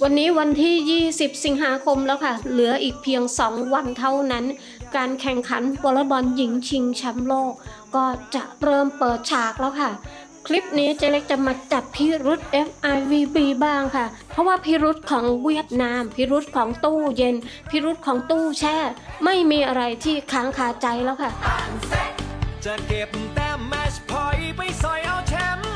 วันนี้วันที่ 20 สิงหาคมแล้วค่ะ เหลืออีกเพียง 2 วันเท่านั้น การแข่งขันวอลเลย์บอลหญิงชิงแชมป์โลก ก็จะเริ่มเปิดฉากแล้วค่ะ คลิปนี้เจเล็กจะมาจับพิรุษ FIVB บ้างค่ะ เพราะว่าพิรุษของเวียดนาม พิรุษของตู้เย็น พิรุษของตู้แช่ ไม่มีอะไรที่ค้างคาใจแล้วค่ะ จะเก็บแต้มแมชพอยไปสอยเอาแชมป์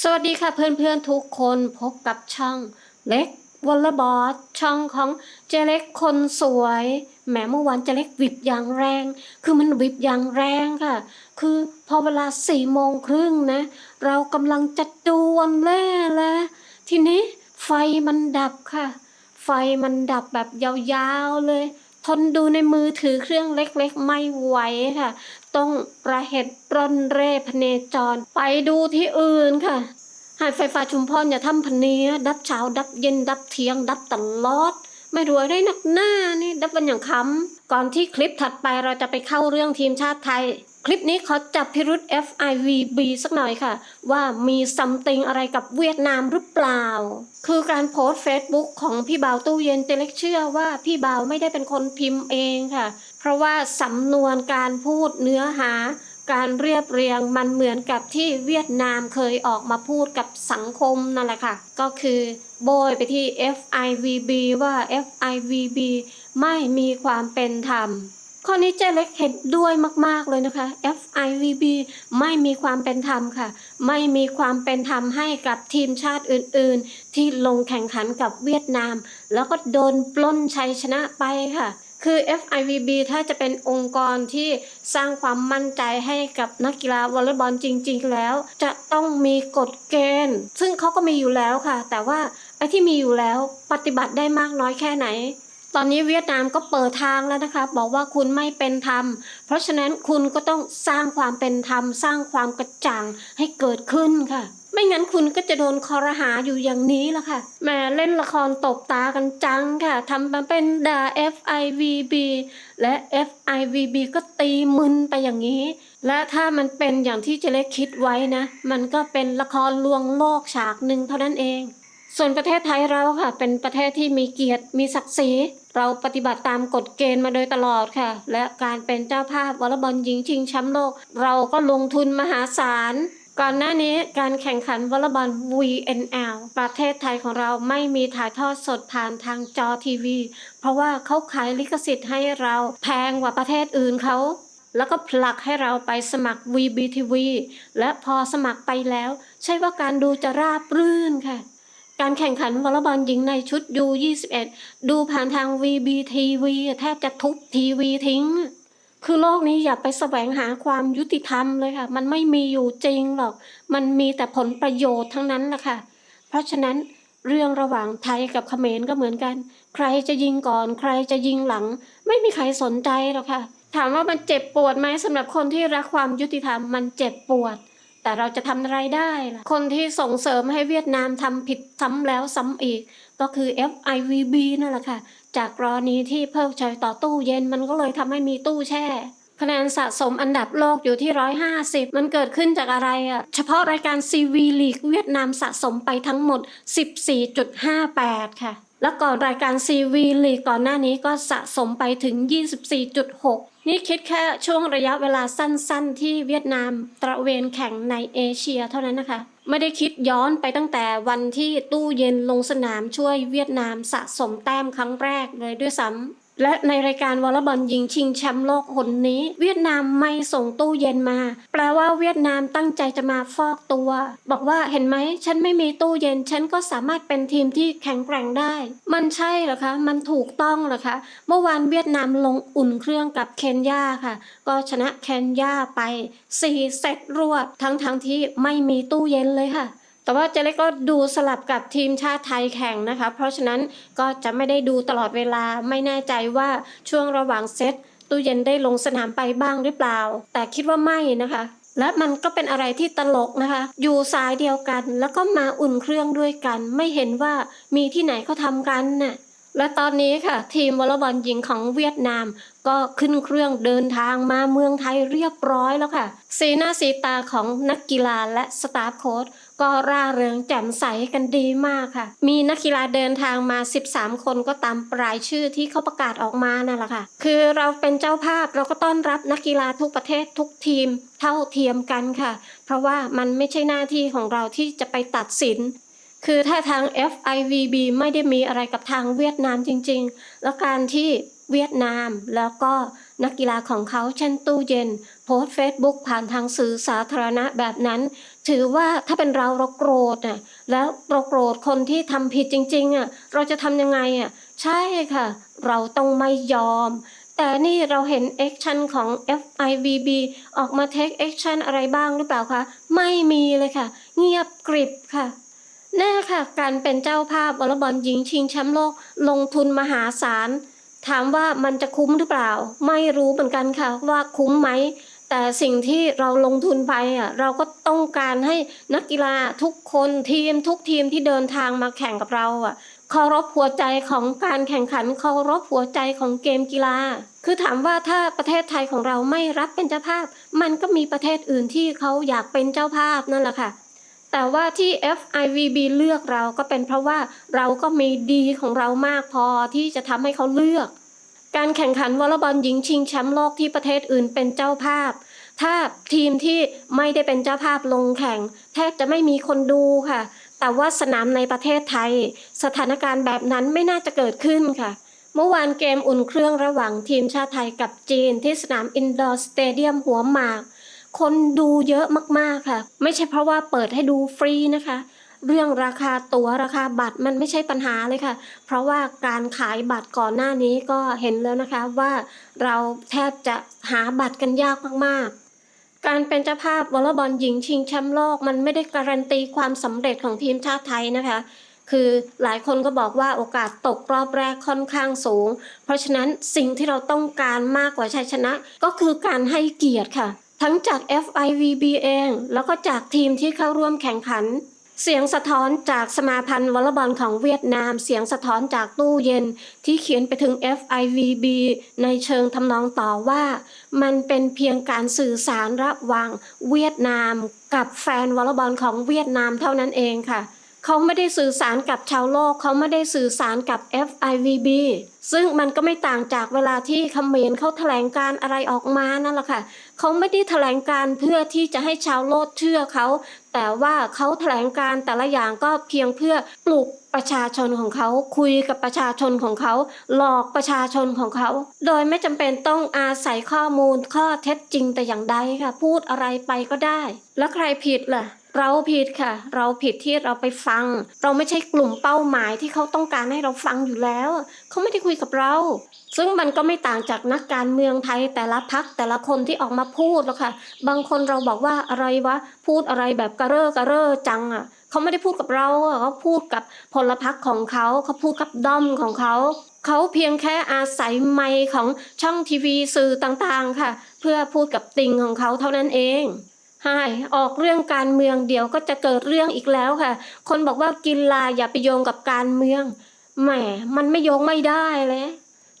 สวัสดีค่ะเพื่อนๆทุกคนพบกับช่องเล็ก วอลเลย์บอลช่องของเจเล็กคนสวยแหมเมื่อวานเจเล็กวิบอย่างแรง คือมันวิบอย่างแรงค่ะ คือพอเวลาสี่โมงครึ่งนะ เรากำลังจะดูวลแล่แล้วทีนี้ไฟมันดับค่ะ ไฟมันดับแบบยาวๆเลยทนดูในมือถือเครื่องเล็กๆ ไม่ไหวค่ะ ต้องประเหตุร่อนเร่พเนจร ไปดูที่อื่นค่ะ หาดไฟฟ้าชุมพรอย่าทำพเนียดับเช้าดับเย็นดับเที่ยง ดับตลอด ไม่รวยได้นักหน้านี่ดับวันอย่างคำก่อนที่คลิปถัดไปเราจะไปเข้าเรื่องทีมชาติไทย คลิปนี้ขอจับพิรุษ FIVB สักหน่อยค่ะ ว่ามีซัมติงอะไรกับเวียดนามหรือเปล่า คือการโพสต์เฟซบุ๊กของพี่บ่าวตู้เย็นเจเล็กเชื่อว่าพี่บ่าวไม่ได้เป็นคนพิมพ์เองค่ะ เพราะว่าสำนวนการพูดเนื้อหา การเรียบเรียงมันเหมือนกับที่เวียดนามเคยออกมาพูดกับสังคมนั่นแหละค่ะ ก็คือโบยไปที่ FIVB ว่า FIVB ไม่มีความเป็นธรรม ข้อนี้เจเล็กเห็นด้วยมาก ๆ เลยนะคะ FIVB ไม่มีความเป็นธรรมค่ะ ไม่มีความเป็นธรรมให้กับทีมชาติอื่น ๆ ที่ลงแข่งขันกับเวียดนาม แล้วก็โดนปล้นชัยชนะไปค่ะ คือ FIVB ถ้าจะเป็นองค์กรที่สร้างความมั่นใจให้กับนักกีฬาวอลเลย์บอลจริง ๆ แล้ว จะต้องมีกฎเกณฑ์ ซึ่งเขาก็มีอยู่แล้วค่ะ แต่ว่าไอ้ที่มีอยู่แล้วปฏิบัติได้มากน้อยแค่ไหน ตอนนี้เวียดนามก็เปิดทางแล้วนะคะ บอกว่าคุณไม่เป็นธรรม เพราะฉะนั้นคุณก็ต้องสร้างความเป็นธรรม สร้างความกระจ่างให้เกิดขึ้นค่ะ ไม่งั้นคุณก็จะโดนคอรหาอยู่อย่างนี้ละค่ะแหมเล่นละครตบตากันจังค่ะทำมาเป็นด่า FIVB และ FIVB ก็ตีมึนไปอย่างนี้ และถ้ามันเป็นอย่างที่เจเล็กคิดไว้นะ มันก็เป็นละครลวงโลกฉากหนึ่งเท่านั้นเอง ส่วนประเทศไทยเราค่ะ เป็นประเทศที่มีเกียรติมีศักดิ์ศรีเราปฏิบัติตามกฎเกณฑ์มาโดยตลอดค่ะ และการเป็นเจ้าภาพวอลเลย์บอลหญิงชิงแชมป์โลก เราก็ลงทุนมหาศาล ก่อนหน้านี้การแข่งขันวอลเลย์บอล VNL ประเทศไทยของเราไม่มีถ่ายทอดสดผ่านทางจอทีวี เพราะว่าเขาขายลิขสิทธิ์ให้เราแพงกว่าประเทศอื่นเขาแล้วก็ผลักให้เราไปสมัคร VBTV และพอสมัครไปแล้ว ใช่ว่าการดูจะราบรื่นค่ะ การแข่งขันวอลเลย์บอลหญิงในชุด U21 ดูผ่านทาง VBTV แทบจะทุบทีวีทิ้ง คือโลกนี้อย่าไปแสวงหาความยุติธรรมเลยค่ะ มันไม่มีอยู่จริงหรอก มันมีแต่ผลประโยชน์ทั้งนั้นแหละค่ะ เพราะฉะนั้นเรื่องระหว่างไทยกับเขมรก็เหมือนกัน ใครจะยิงก่อน ใครจะยิงหลัง ไม่มีใครสนใจหรอกค่ะ ถามว่ามันเจ็บปวดไหมสำหรับคนที่รักความยุติธรรมมันเจ็บปวด แต่เราจะทำอะไรได้ล่ะ คนที่ส่งเสริมให้เวียดนามทำผิดซ้ำแล้วซ้ำอีก ก็คือ FIVB นั่นแหละค่ะ จากกรณีที่เพิกเฉยต่อตู้เย็นมันก็เลยทำให้มีตู้แช่คะแนนสะสมอันดับโลกอยู่ที่ 150 มันเกิดขึ้นจากอะไรอะ เฉพาะรายการ CV League เวียดนามสะสมไปทั้งหมด 14.58 ค่ะ แล้วก่อนรายการ CV League ก่อนหน้านี้ก็สะสมไปถึง 24.6 นี่คิดแค่ช่วงระยะเวลาสั้นๆ ที่เวียดนามตระเวนแข่งในเอเชียเท่านั้นนะคะ ไม่ได้คิดย้อนไปตั้งแต่วันที่ตู้เย็นลงสนามช่วยเวียดนามสะสมแต้มครั้งแรกเลยด้วยซ้ำ และในรายการวอลเลย์บอลหญิงชิงแชมป์โลกหนนี้ เวียดนามไม่ส่งตู้เย็นมา แปลว่าเวียดนามตั้งใจจะมาฟอกตัว บอกว่าเห็นไหมฉันไม่มีตู้เย็น ฉันก็สามารถเป็นทีมที่แข็งแกร่งได้ มันใช่เหรอคะ มันถูกต้องเหรอคะ เมื่อวานเวียดนามลงอุ่นเครื่องกับเคนยาค่ะ ก็ชนะเคนยาไป4เซตรวดทั้งๆทที่ไม่มีตู้เย็นเลยค่ะ แต่ว่าเจเล็กก็ดูสลับกับทีมชาติไทยแข่งนะคะ เพราะฉะนั้นก็จะไม่ได้ดูตลอดเวลาไม่แน่ใจว่าช่วงระหว่างเซตตู้เย็นได้ลงสนามไปบ้างหรือเปล่า แต่คิดว่าไม่นะคะ และมันก็เป็นอะไรที่ตลกนะคะ อยู่สายเดียวกัน แล้วก็มาอุ่นเครื่องด้วยกัน ไม่เห็นว่ามีที่ไหนเขาทำกันน่ะและตอนนี้ค่ะ ทีมวอลเลย์บอลหญิงของเวียดนาม ก็ขึ้นเครื่องเดินทางมาเมืองไทยเรียบร้อยแล้วค่ะ สีหน้าสีตาของนักกีฬาและสตาฟโค้ช ก็ร่าเริงแจ่มใสกันดีมากค่ะ มีนักกีฬาเดินทางมา 13 คนก็ตามรายชื่อที่เขาประกาศออกมานั่นแหละค่ะ คือเราเป็นเจ้าภาพเราก็ต้อนรับนักกีฬาทุกประเทศทุกทีมเท่าเทียมกันค่ะ เพราะว่ามันไม่ใช่หน้าที่ของเราที่จะไปตัดสินคือถ้าทาง FIVB ไม่ได้มีอะไรกับทางเวียดนามจริง ๆ แล้วการที่เวียดนามแล้วก็นักกีฬาของเขาเช่นตู้เย็น โพสเฟซบุ๊กผ่านทางสื่อสาธารณะแบบนั้น ถือว่าถ้าเป็นเราเราโกรธน่ะแล้วเราโกรธคนที่ทำผิดจริงๆอะเราจะทำยังไงอะใช่ค่ะ เราต้องไม่ยอม แต่นี่เราเห็นแอคชั่นของ FIVB ออกมาเทคแอคชั่นอะไรบ้างหรือเปล่าคะ ไม่มีเลยค่ะ เงียบกริบค่ะแน่ค่ะ การเป็นเจ้าภาพวอลเลย์บอลหญิงชิงแชมป์โลกลงทุนมหาศาลถามว่ามันจะคุ้มหรือเปล่า ไม่รู้เหมือนกันค่ะว่าคุ้มไหม แต่สิ่งที่เราลงทุนไปอะเราก็ต้องการให้นักกีฬาทุกคนทีมทุกทีมที่เดินทางมาแข่งกับเราอะเคารพหัวใจของการแข่งขันเคารพหัวใจของเกมกีฬา คือถามว่าถ้าประเทศไทยของเราไม่รับเป็นเจ้าภาพ มันก็มีประเทศอื่นที่เขาอยากเป็นเจ้าภาพนั่นแหละค่ะ แต่ว่าที่ FIVB เลือกเราก็เป็นเพราะว่าเราก็มีดีของเรามากพอที่จะทำให้เขาเลือก การแข่งขันวอลเลย์บอลหญิงชิงแชมป์โลกที่ประเทศอื่นเป็นเจ้าภาพ ถ้าทีมที่ไม่ได้เป็นเจ้าภาพลงแข่ง แทบจะไม่มีคนดูค่ะ แต่ว่าสนามในประเทศไทย สถานการณ์แบบนั้นไม่น่าจะเกิดขึ้นค่ะ เมื่อวานเกมอุ่นเครื่องระหว่างทีมชาติไทยกับจีนที่สนามอินดอร์สเตเดียมหัวหมาก คนดูเยอะมากๆค่ะ ไม่ใช่เพราะว่าเปิดให้ดูฟรีนะคะ เรื่องราคาตั๋วราคาบัตรมันไม่ใช่ปัญหาเลยค่ะ เพราะว่าการขายบัตรก่อนหน้านี้ก็เห็นแล้วนะคะว่าเราแทบจะหาบัตรกันยากมากๆ การเป็นเจ้าภาพวอลเลย์บอลหญิงชิงแชมป์โลก มันไม่ได้การันตีความสำเร็จของทีมชาติไทยนะคะคือหลายคนก็บอกว่าโอกาสตกรอบแรกค่อนข้างสูง เพราะฉะนั้นสิ่งที่เราต้องการมากกว่าชัยชนะ ก็คือการให้เกียรติค่ะ ทั้งจาก FIVB เอง แล้วก็จากทีมที่เข้าร่วมแข่งขัน เสียงสะท้อนจากสมาพันธ์วอลเลย์บอลของเวียดนาม เสียงสะท้อนจากตู้เย็น ที่เขียนไปถึง FIVB ในเชิงทำนองต่อว่า มันเป็นเพียงการสื่อสารระหว่างเวียดนาม กับแฟนวอลเลย์บอลของเวียดนามเท่านั้นเองค่ะ เขาไม่ได้สื่อสารกับชาวโลก เขาไม่ได้สื่อสารกับ FIVB ซึ่งมันก็ไม่ต่างจากเวลาที่เมรเขาแถลงการอะไรออกมานั่นแหละค่ะ เขาไม่ได้แถลงการเพื่อที่จะให้ชาวโลกเชื่อเขา แต่ว่าเขาแถลงการแต่ละอย่างก็เพียงเพื่อปลุกประชาชนของเขาคุยกับประชาชนของเขา หลอกประชาชนของเขา โดยไม่จำเป็นต้องอาศัยข้อมูลข้อเท็จจริงแต่อย่างใดค่ะ พูดอะไรไปก็ได้ แล้วใครผิดล่ะ เราผิดค่ะ เราผิดที่เราไปฟัง เราไม่ใช่กลุ่มเป้าหมายที่เขาต้องการให้เราฟังอยู่แล้ว เขาไม่ได้คุยกับเรา ซึ่งมันก็ไม่ต่างจากนักการเมืองไทยแต่ละพักแต่ละคนที่ออกมาพูดหรอกค่ะ บางคนเราบอกว่าอะไรวะ พูดอะไรแบบกระเร่อกระเร่อจังอะ เขาไม่ได้พูดกับเราเขาพูดกับพลพรรคของเขาเขาพูดกับด้อมของเขาเขาเพียงแค่อาศัยไมค์ของช่องทีวีสื่อต่างๆค่ะ เพื่อพูดกับติงของเขาเท่านั้นเอง ใช่ออกเรื่องการเมืองเดี๋ยวก็จะเกิดเรื่องอีกแล้วค่ะ คนบอกว่ากีฬาอย่าไปโยงกับการเมือง แหม มันไม่โยงไม่ได้เลย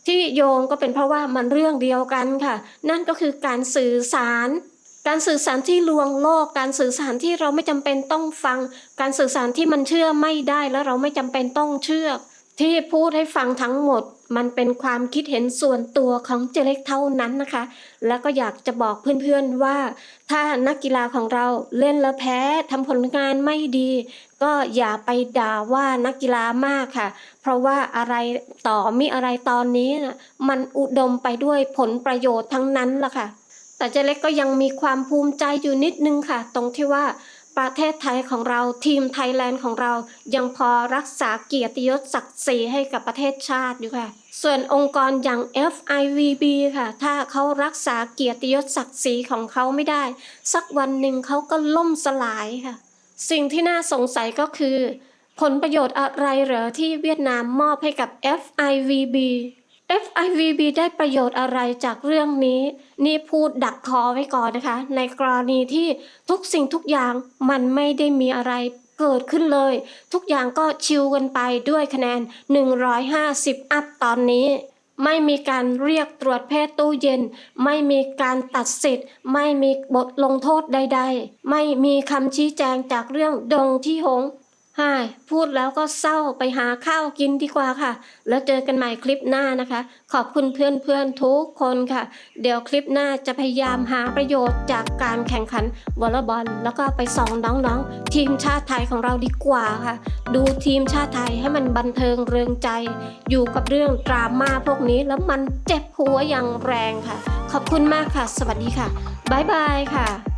ที่โยงก็เป็นเพราะว่ามันเรื่องเดียวกันค่ะ นั่นก็คือการสื่อสาร การสื่อสารที่ลวงโลก การสื่อสารที่เราไม่จำเป็นต้องฟัง การสื่อสารที่มันเชื่อไม่ได้แล้วเราไม่จำเป็นต้องเชื่อ ที่พูดให้ฟังทั้งหมด มันเป็นความคิดเห็นส่วนตัวของเจเล็กเท่านั้นนะคะ แล้วก็อยากจะบอกเพื่อนๆว่า ถ้านักกีฬาของเราเล่นแล้วแพ้ทำผลงานไม่ดี ก็อย่าไปด่าว่านักกีฬามากค่ะ เพราะว่าอะไรต่อมีอะไรตอนนี้นะมันอุดมไปด้วยผลประโยชน์ทั้งนั้นล่ะค่ะ แต่เจเล็กก็ยังมีความภูมิใจอยู่นิดนึงค่ะ ตรงที่ว่า ประเทศไทยของเราทีมไทยแลนด์ของเรายังพอรักษาเกียรติยศศักดิ์ศรีให้กับประเทศชาติอยู่ค่ะ ส่วนองค์กรอย่าง FIVB ค่ะ ถ้าเขารักษาเกียรติยศศักดิ์ศรีของเขาไม่ได้ สักวันหนึ่งเขาก็ล่มสลายค่ะ สิ่งที่น่าสงสัยก็คือ ผลประโยชน์อะไรเหรอที่เวียดนามมอบให้กับ FIVB FIVB ได้ประโยชน์อะไรจากเรื่องนี้ นี่พูดดักคอไว้ก่อนนะคะ ในกรณีที่ทุกสิ่งทุกอย่างมันไม่ได้มีอะไรเกิดขึ้นเลย ทุกอย่างก็ชิวกันไปด้วยคะแนน 150 อัพตอนนี้ ไม่มีการเรียกตรวจเพศตู้เย็น ไม่มีการตัดสิทธิ์ ไม่มีบทลงโทษใด ๆ ไม่มีคำชี้แจงจากเรื่องดงที่หง ฮ่พูดแล้วก็เศร้าไปหาข้าวกินดีกว่าค่ะ แล้วเจอกันใหม่คลิปหน้านะคะ ขอบคุณเพื่อนๆทุกคนค่ะ เดี๋ยวคลิปหน้าจะพยายามหาประโยชน์จากการแข่งขันวอลเลย์บอล แล้วก็ไปส่องน้องๆ ทีมชาติไทยของเราดีกว่าค่ะ ดูทีมชาติไทยให้มันบันเทิงเริงใจ อยู่กับเรื่องดราม่าพวกนี้แล้วมันเจ็บหัวอย่างแรงค่ะ ขอบคุณมากค่ะ สวัสดีค่ะบ๊ายบายค่ะ